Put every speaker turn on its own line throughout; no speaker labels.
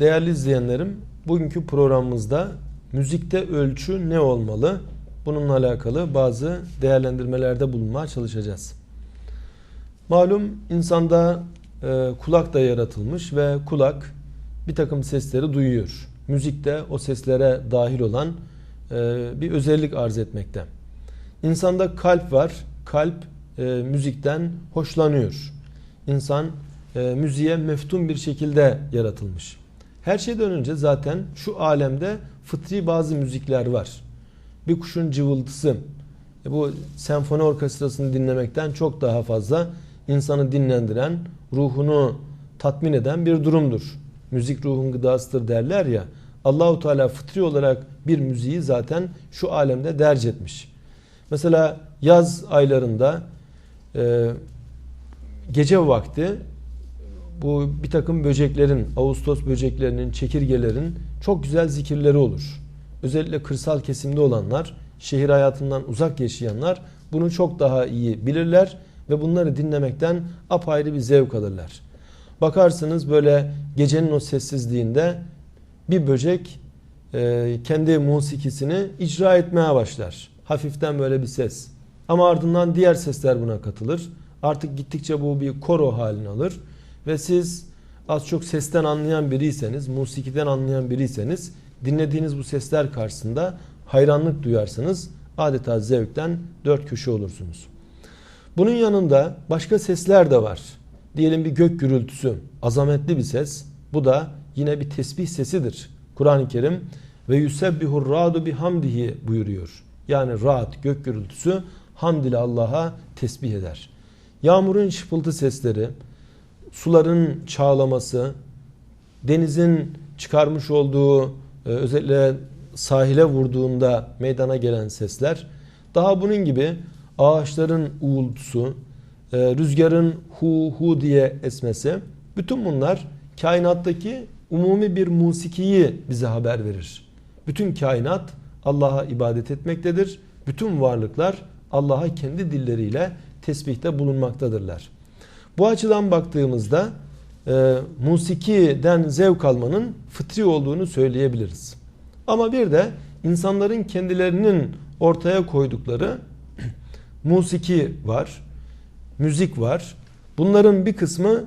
Değerli izleyenlerim, bugünkü programımızda müzikte ölçü ne olmalı? Bununla alakalı bazı değerlendirmelerde bulunmaya çalışacağız. Malum insanda e, kulak da yaratılmış ve kulak bir takım sesleri duyuyor. Müzik de o seslere dahil olan e, bir özellik arz etmekte. İnsanda kalp var. Kalp e, müzikten hoşlanıyor. İnsan e, müziğe meftun bir şekilde yaratılmış. Her şeyden önce zaten şu alemde fıtri bazı müzikler var. Bir kuşun cıvıltısı, e, bu senfoni orkestrasını dinlemekten çok daha fazla insanı dinlendiren, ruhunu tatmin eden bir durumdur. Müzik ruhun gıdasıdır derler ya. Allahu Teala fıtri olarak bir müziği zaten şu alemde derc etmiş. Mesela yaz aylarında e, gece vakti bu bir takım böceklerin, Ağustos böceklerinin, çekirgelerin çok güzel zikirleri olur. Özellikle kırsal kesimde olanlar, şehir hayatından uzak yaşayanlar bunu çok daha iyi bilirler ve bunları dinlemekten apayrı bir zevk alırlar. Bakarsınız böyle gecenin o sessizliğinde bir böcek e, kendi musikisini icra etmeye başlar. Hafiften böyle bir ses. Ama ardından diğer sesler buna katılır. Artık gittikçe bu bir koro halini alır. Ve siz az çok sesten anlayan biriyseniz, musikiden anlayan biriyseniz dinlediğiniz bu sesler karşısında hayranlık duyarsınız. Adeta zevkten dört köşe olursunuz. Bunun yanında başka sesler de var. Diyelim bir gök gürültüsü, azametli bir ses. Bu da yine bir tesbih sesidir. Kur'an-ı Kerim ve yusebbihur radu bihamdihi buyuruyor. Yani rahat gök gürültüsü hamd ile Allah'a tesbih eder. Yağmurun şıpıltı sesleri, suların çağlaması, denizin çıkarmış olduğu e, özellikle sahile vurduğunda meydana gelen sesler, daha bunun gibi ağaçların uğultusu, e, rüzgarın hu hu diye esmesi, bütün bunlar kainattaki umumi bir musikiyi bize haber verir. Bütün kainat Allah'a ibadet etmektedir. Bütün varlıklar Allah'a kendi dilleriyle tesbihte bulunmaktadırlar. Bu açıdan baktığımızda e, musikiden zevk almanın fıtri olduğunu söyleyebiliriz. Ama bir de insanların kendilerinin ortaya koydukları musiki var, müzik var. Bunların bir kısmı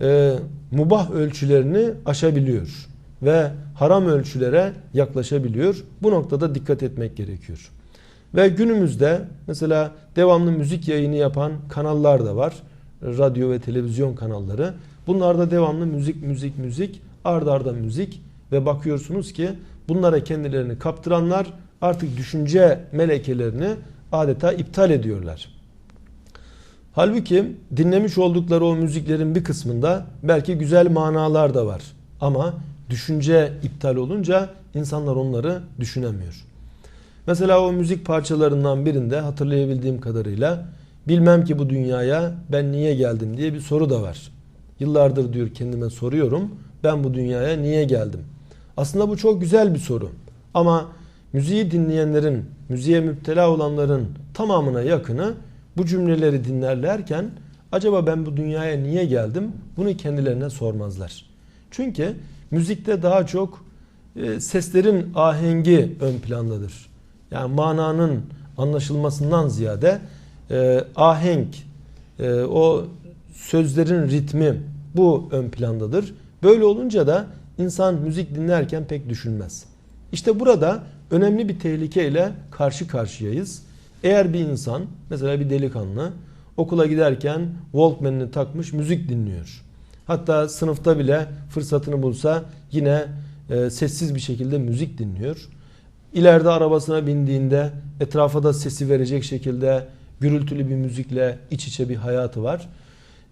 e, mubah ölçülerini aşabiliyor ve haram ölçülere yaklaşabiliyor. Bu noktada dikkat etmek gerekiyor. Ve günümüzde mesela devamlı müzik yayını yapan kanallar da var. Radyo ve televizyon kanalları. Bunlarda devamlı müzik, müzik, müzik, ard arda müzik ve bakıyorsunuz ki bunlara kendilerini kaptıranlar artık düşünce melekelerini adeta iptal ediyorlar. Halbuki dinlemiş oldukları o müziklerin bir kısmında belki güzel manalar da var. Ama düşünce iptal olunca insanlar onları düşünemiyor. Mesela o müzik parçalarından birinde hatırlayabildiğim kadarıyla bilmem ki bu dünyaya ben niye geldim diye bir soru da var. Yıllardır diyor kendime soruyorum ben bu dünyaya niye geldim? Aslında bu çok güzel bir soru. Ama müziği dinleyenlerin, müziğe müptela olanların tamamına yakını bu cümleleri dinlerlerken acaba ben bu dünyaya niye geldim? Bunu kendilerine sormazlar. Çünkü müzikte daha çok e, seslerin ahengi ön plandadır. Yani mananın anlaşılmasından ziyade e, ahenk, e, o sözlerin ritmi bu ön plandadır. Böyle olunca da insan müzik dinlerken pek düşünmez. İşte burada önemli bir tehlikeyle karşı karşıyayız. Eğer bir insan mesela bir delikanlı okula giderken Walkman'ini takmış müzik dinliyor. Hatta sınıfta bile fırsatını bulsa yine e, sessiz bir şekilde müzik dinliyor. İleride arabasına bindiğinde etrafa da sesi verecek şekilde gürültülü bir müzikle iç içe bir hayatı var.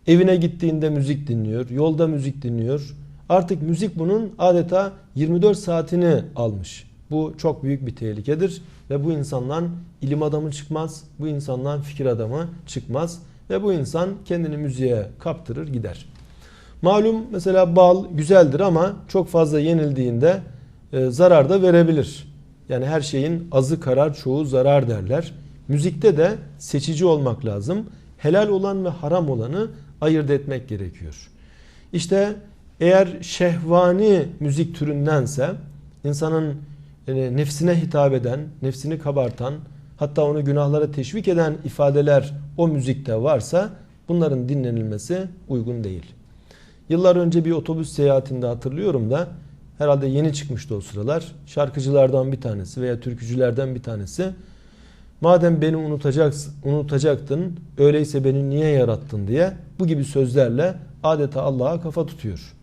Evine gittiğinde müzik dinliyor, yolda müzik dinliyor. Artık müzik bunun adeta 24 saatini almış. Bu çok büyük bir tehlikedir ve bu insandan ilim adamı çıkmaz, bu insandan fikir adamı çıkmaz ve bu insan kendini müziğe kaptırır gider. Malum mesela bal güzeldir ama çok fazla yenildiğinde e, zarar da verebilir. Yani her şeyin azı karar çoğu zarar derler. Müzikte de seçici olmak lazım. Helal olan ve haram olanı ayırt etmek gerekiyor. İşte Eğer şehvani müzik türündense insanın nefsine hitap eden, nefsini kabartan, hatta onu günahlara teşvik eden ifadeler o müzikte varsa bunların dinlenilmesi uygun değil. Yıllar önce bir otobüs seyahatinde hatırlıyorum da herhalde yeni çıkmıştı o sıralar. Şarkıcılardan bir tanesi veya türkücülerden bir tanesi madem beni unutacaksın, unutacaktın öyleyse beni niye yarattın diye bu gibi sözlerle adeta Allah'a kafa tutuyor.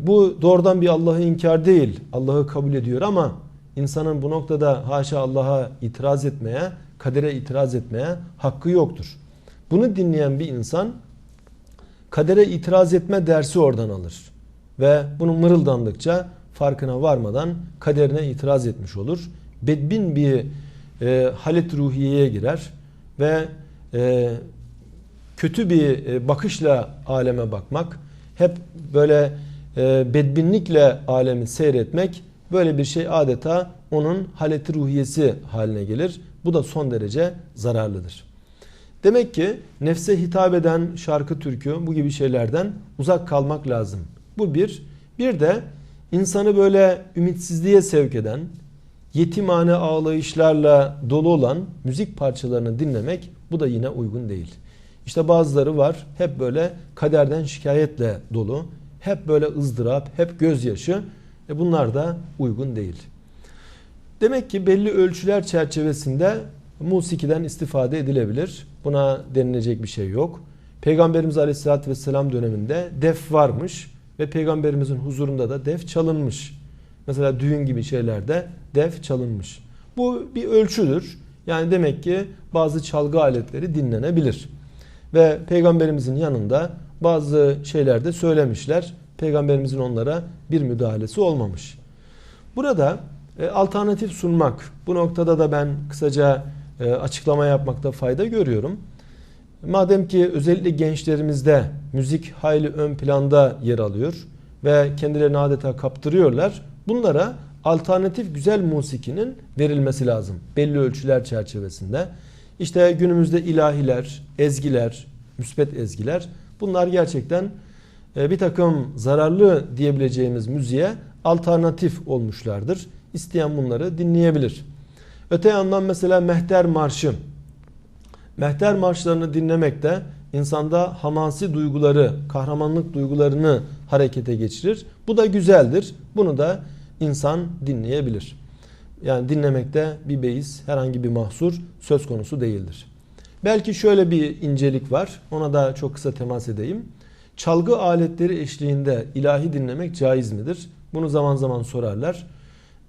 Bu doğrudan bir Allah'ı inkar değil. Allah'ı kabul ediyor ama insanın bu noktada haşa Allah'a itiraz etmeye, kadere itiraz etmeye hakkı yoktur. Bunu dinleyen bir insan kadere itiraz etme dersi oradan alır. Ve bunu mırıldandıkça farkına varmadan kaderine itiraz etmiş olur. Bedbin bir e, halet ruhiyeye girer ve e, kötü bir e, bakışla aleme bakmak, hep böyle e, bedbinlikle alemi seyretmek böyle bir şey adeta onun haleti ruhiyesi haline gelir. Bu da son derece zararlıdır. Demek ki nefse hitap eden şarkı türkü bu gibi şeylerden uzak kalmak lazım. Bu bir. Bir de insanı böyle ümitsizliğe sevk eden, yetimhane ağlayışlarla dolu olan müzik parçalarını dinlemek bu da yine uygun değil. İşte bazıları var hep böyle kaderden şikayetle dolu, hep böyle ızdırap, hep gözyaşı. E bunlar da uygun değil. Demek ki belli ölçüler çerçevesinde musikiden istifade edilebilir. Buna denilecek bir şey yok. Peygamberimiz Aleyhisselatü Vesselam döneminde def varmış ve Peygamberimizin huzurunda da def çalınmış. Mesela düğün gibi şeylerde def çalınmış. Bu bir ölçüdür. Yani demek ki bazı çalgı aletleri dinlenebilir. Ve Peygamberimizin yanında bazı şeyler de söylemişler. Peygamberimizin onlara bir müdahalesi olmamış. Burada e, alternatif sunmak. Bu noktada da ben kısaca e, açıklama yapmakta fayda görüyorum. Madem ki özellikle gençlerimizde müzik hayli ön planda yer alıyor ve kendilerini adeta kaptırıyorlar. Bunlara alternatif güzel musikinin verilmesi lazım. Belli ölçüler çerçevesinde. İşte günümüzde ilahiler, ezgiler, müspet ezgiler bunlar gerçekten e, bir takım zararlı diyebileceğimiz müziğe alternatif olmuşlardır. İsteyen bunları dinleyebilir. Öte yandan mesela Mehter Marşı. Mehter marşlarını dinlemek de insanda hamasi duyguları, kahramanlık duygularını harekete geçirir. Bu da güzeldir. Bunu da insan dinleyebilir. Yani dinlemekte bir beis, herhangi bir mahsur söz konusu değildir. Belki şöyle bir incelik var. Ona da çok kısa temas edeyim. Çalgı aletleri eşliğinde ilahi dinlemek caiz midir? Bunu zaman zaman sorarlar.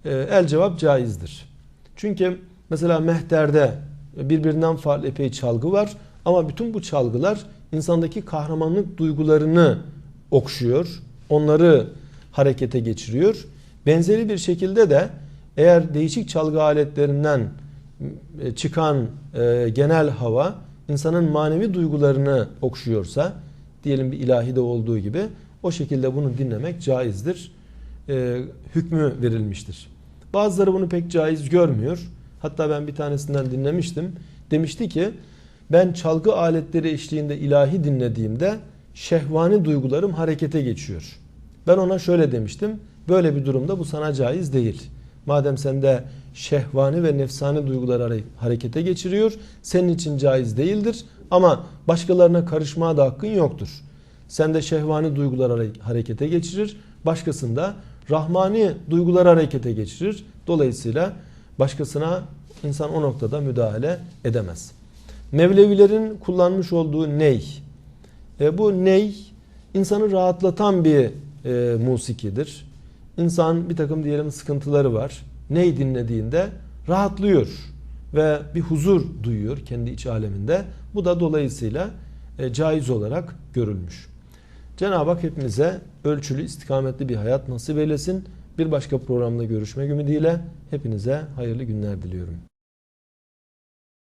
Ee, el cevap caizdir. Çünkü mesela mehterde birbirinden farklı epey çalgı var. Ama bütün bu çalgılar insandaki kahramanlık duygularını okşuyor. Onları harekete geçiriyor. Benzeri bir şekilde de eğer değişik çalgı aletlerinden e, çıkan e, genel hava insanın manevi duygularını okşuyorsa diyelim bir ilahide olduğu gibi o şekilde bunu dinlemek caizdir. E, hükmü verilmiştir. Bazıları bunu pek caiz görmüyor. Hatta ben bir tanesinden dinlemiştim. Demişti ki ben çalgı aletleri eşliğinde ilahi dinlediğimde şehvani duygularım harekete geçiyor. Ben ona şöyle demiştim. Böyle bir durumda bu sana caiz değil. Madem sende şehvani ve nefsani duygular harekete geçiriyor, senin için caiz değildir. Ama başkalarına karışmaya da hakkın yoktur. Sende şehvani duygular harekete geçirir, başkasında rahmani duygular harekete geçirir. Dolayısıyla başkasına insan o noktada müdahale edemez. Mevlevilerin kullanmış olduğu ney. E, bu ney insanı rahatlatan bir e, musikidir. İnsan bir takım diyelim sıkıntıları var. Ney dinlediğinde rahatlıyor ve bir huzur duyuyor kendi iç aleminde. Bu da dolayısıyla e, caiz olarak görülmüş. Cenab-ı Hak hepimize ölçülü, istikametli bir hayat nasip eylesin. Bir başka programda görüşmek ümidiyle hepinize hayırlı günler diliyorum.